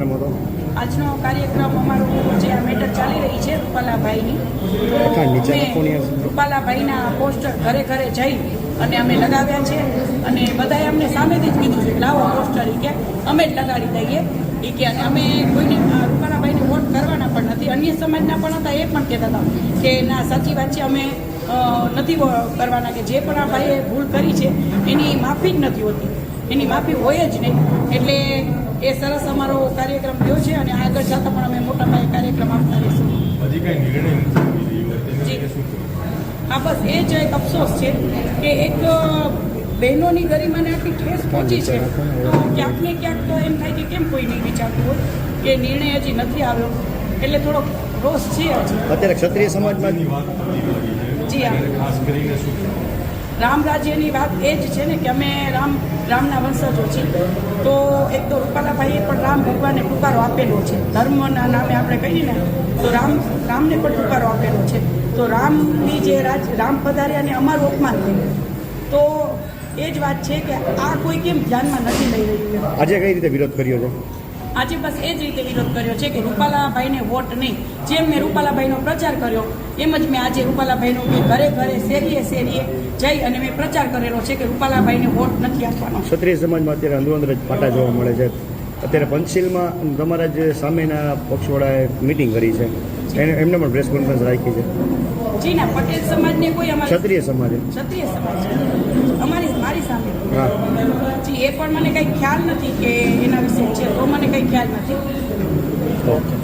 આજનો કાર્યક્રમ અમારો જે આ મેટર ચાલી રહી છે રૂપાલાભાઈની. રૂપાલાભાઈના પોસ્ટર ઘરે ઘરે જઈ અને અમે લગાવ્યા છે અને બધાએ અમને સામેથી જ કીધું છે લાવો પોસ્ટર કે. અમે જ લગાડી દઈએ. એ કે અમે કોઈને રૂપાલાભાઈને વોટ કરવાના પણ નથી. અન્ય સમાજના પણ હતા એ પણ કહેતા હતા કે ના સાચી વાત છે અમે નથી કરવાના કે જે પણ આ ભાઈએ ભૂલ કરી છે એની માફી જ નથી હોતી. એની માફી હોય જ નહીં. એટલે એ સરસ અમારો કાર્યક્રમ થયો છે અને આગળ જતા પણ અમે મોટા પાયે કાર્યક્રમ આપતા રહીશું હજી કઈ નિર્ણય? હા બસ એ જ એક અફસોસ છે કે એક બહેનોની ગરિમાને આટલી ઠેસ પહોંચી છે તો ક્યાંક ને ક્યાંક તો એમ થાય કે કેમ કોઈ નહીં વિચારતું હોય કે નિર્ણય હજી નથી આવ્યો એટલે થોડોક રોષ છે અત્યારે ક્ષત્રિય સમાજમાં જી હા. ખાસ કરીને શું? રામ રાજ્યની વાત એ જ છે ને કે અમે રામ, રામના વંશજો છીએ. તો એક તો રૂપાલાભાઈએ પણ રામ ભગવાનને ટુકારો આપેલો છે. ધર્મના નામે આપણે કહીએ ને, તો રામ, રામને પણ ટુકારો આપેલો છે. તો રામની જે રાજ, રામ પધાર્યા ને અમારું અપમાન થયું તો એ જ વાત છે કે આ કોઈ કેમ ધ્યાનમાં નથી લઈ રહ્યું? આજે કઈ રીતે વિરોધ કર્યો છે? આજે બસ એ જ રીતે વિરોધ કર્યો છે કે રૂપાલાભાઈને વોટ નહીં. જેમ મેં રૂપાલાભાઈનો પ્રચાર કર્યો એમ જ મેં આજે રૂપાલાભાઈનો કે ઘરે ઘરે શેરીએ શેરીએ જઈ અને મેં પ્રચાર કરેલો છે કે રૂપાલાભાઈને વોટ નથી આપવાનો. ક્ષત્રિય સમાજમાં અત્યારે જ પાટા જોવા મળે છે. અત્યારે પંચશીલમાં તમારા જે સામેના પક્ષવાળાએ મિટિંગ કરી છે. એને એમને પણ પ્રેસ કોન્ફરન્સ રાખી છે. જી ના પટેલ સમાજને કોઈ અમારે ક્ષત્રિય સમાજ. ક્ષત્રિય સમાજ. અમારી મારી સામે. હા. જી એ પણ મને કંઈ ખ્યાલ નથી કે એના વિશે છે તો ખ્યાલ નથી ઓકે.